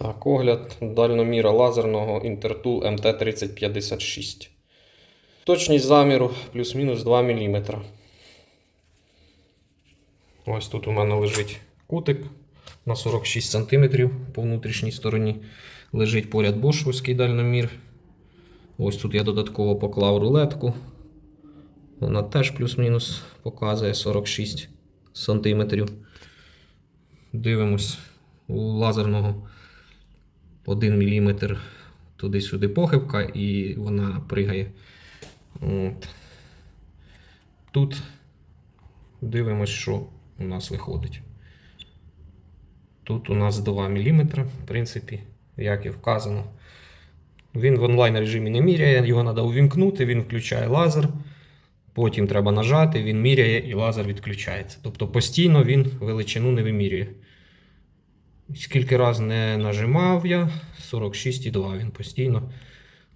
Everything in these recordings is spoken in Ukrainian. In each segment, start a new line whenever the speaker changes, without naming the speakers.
Так, огляд дальноміра лазерного Intertool MT3056. Точність заміру плюс-мінус 2 мм. Ось тут у мене лежить кутик на 46 см по внутрішній стороні. Лежить поряд бошовський дальномір. Ось тут я додатково поклав рулетку. Вона теж плюс-мінус показує 46 см. Дивимось у лазерного 1 мм туди-сюди похибка і вона пригає. От. Тут дивимось, що у нас виходить. Тут у нас 2 мм, в принципі, як і вказано. Він в онлайн режимі не міряє, його треба увімкнути, він включає лазер. Потім треба нажати, він міряє і лазер відключається. Тобто постійно він величину не вимірює. Скільки раз не нажимав я, 46,2 він постійно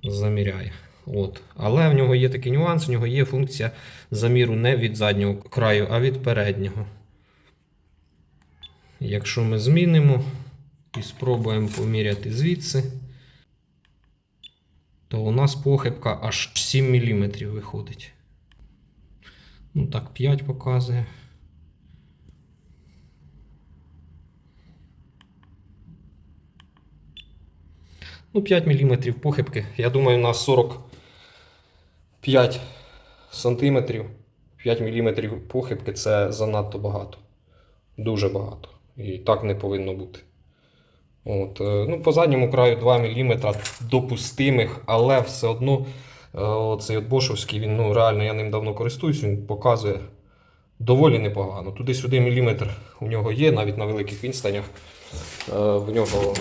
заміряє. От. Але в нього є такий нюанс, в нього є функція заміру не від заднього краю, а від переднього. Якщо ми змінимо і спробуємо поміряти звідси, то у нас похибка аж 7 мм виходить. Ну так, 5 показує. Ну, 5 мм похибки. Я думаю, на 45 см 5 мм похибки це занадто багато. Дуже багато. І так не повинно бути. От, е, ну, по задньому краю 2 мм допустимих, але все одно е, оцей от Бошовський, він ну, реально я ним давно користуюсь, він показує доволі непогано. Туди-сюди міліметр у нього є, навіть на великих відстанях. Е, В нього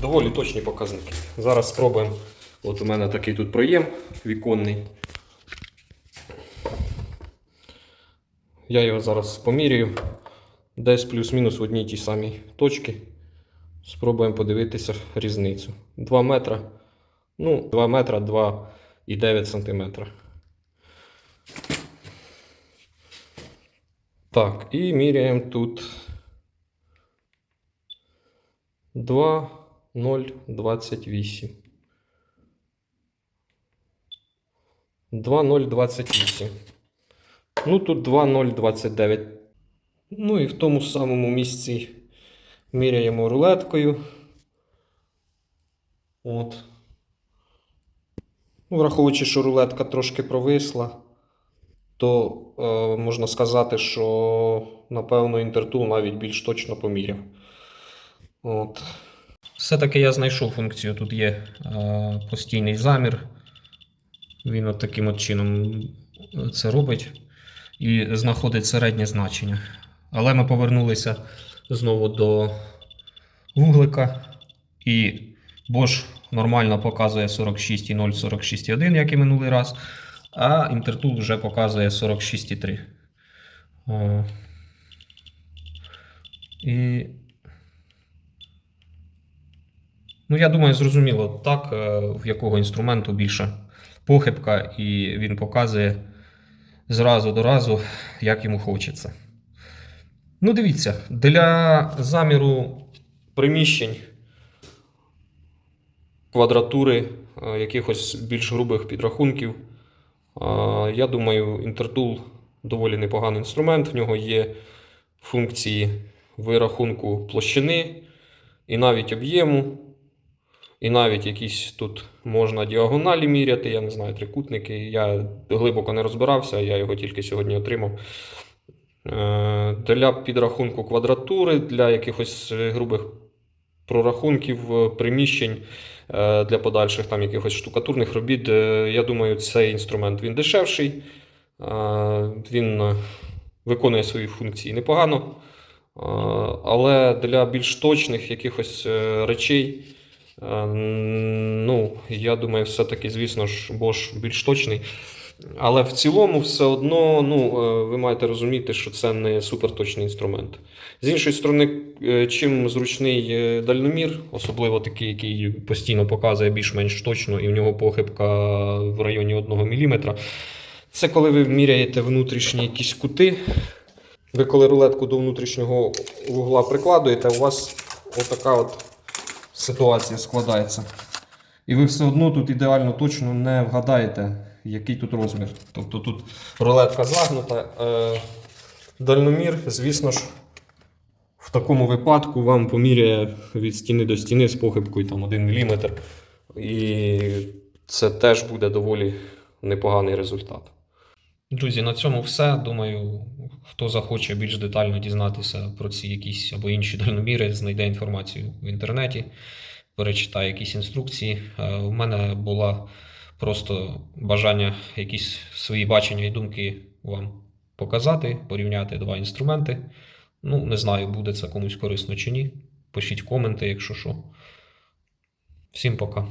доволі точні показники. Зараз спробуємо. От у мене такий тут проєм віконний. Я його зараз поміряю. Десь плюс-мінус в одній тій самій точці. Спробуємо подивитися різницю. 2 метра. Ну, 2 метра 2,9 сантиметра. Так, і міряємо тут 2,028. 2,028. Ну, тут 2,029. Ну і в тому самому місці міряємо рулеткою. От. Ну, Враховуючи, що рулетка трошки провисла, то е, можна сказати, що напевно Intertool навіть більш точно поміряв. От. Все-таки я знайшов функцію. Тут є е, постійний замір. Він от таким от чином це робить і знаходить середнє значення. Але ми повернулися знову до вуглика. І Bosch нормально показує 46,0, 46,1, як і минулий раз. А Intertool вже показує 46,3. Е, І. Ну, я думаю, зрозуміло так, е, в якого інструменту більша похибка, і він показує зразу до разу, як йому хочеться. Ну, дивіться, для заміру приміщень, квадратури, е, якихось більш грубих підрахунків, е, я думаю, Intertool доволі непоганий інструмент. В нього є функції вирахунку площини і навіть об'єму. І навіть якісь тут можна діагоналі міряти, я не знаю, трикутники. Я глибоко не розбирався, я його тільки сьогодні отримав. Е, Для підрахунку квадратури, для якихось грубих прорахунків е, приміщень, е, для подальших там якихось штукатурних робіт. Я думаю, цей інструмент він дешевший. Він виконує свої функції непогано. Але для більш точних якихось речей. Е, Ну, я думаю, все-таки, звісно ж, Bosch більш точний. Але в цілому, все одно, ну, е, ви маєте розуміти, що це не суперточний інструмент. З іншої сторони, е, чим зручний дальномір, особливо такий, який постійно показує більш-менш точно, і в нього похибка в районі 1 мм, це коли ви міряєте внутрішні якісь кути. Ви коли рулетку до внутрішнього вугла прикладуєте, у вас отака от ситуація складається. І ви все одно тут ідеально точно не вгадаєте, який тут розмір. Тобто тут рулетка загнута. Е, дальномір, звісно ж, в такому випадку вам поміряє від стіни до стіни з похибкою там 1 мм. І це теж буде доволі непоганий результат. Друзі, на цьому все. Думаю, хто захоче більш детально дізнатися про ці якісь або інші дальноміри, знайде інформацію в інтернеті, перечитає якісь інструкції. Е, У мене було просто бажання якісь свої бачення і думки вам показати, порівняти два інструменти. Ну, не знаю, буде це комусь корисно чи ні. Пишіть коменти, якщо що. Всім пока.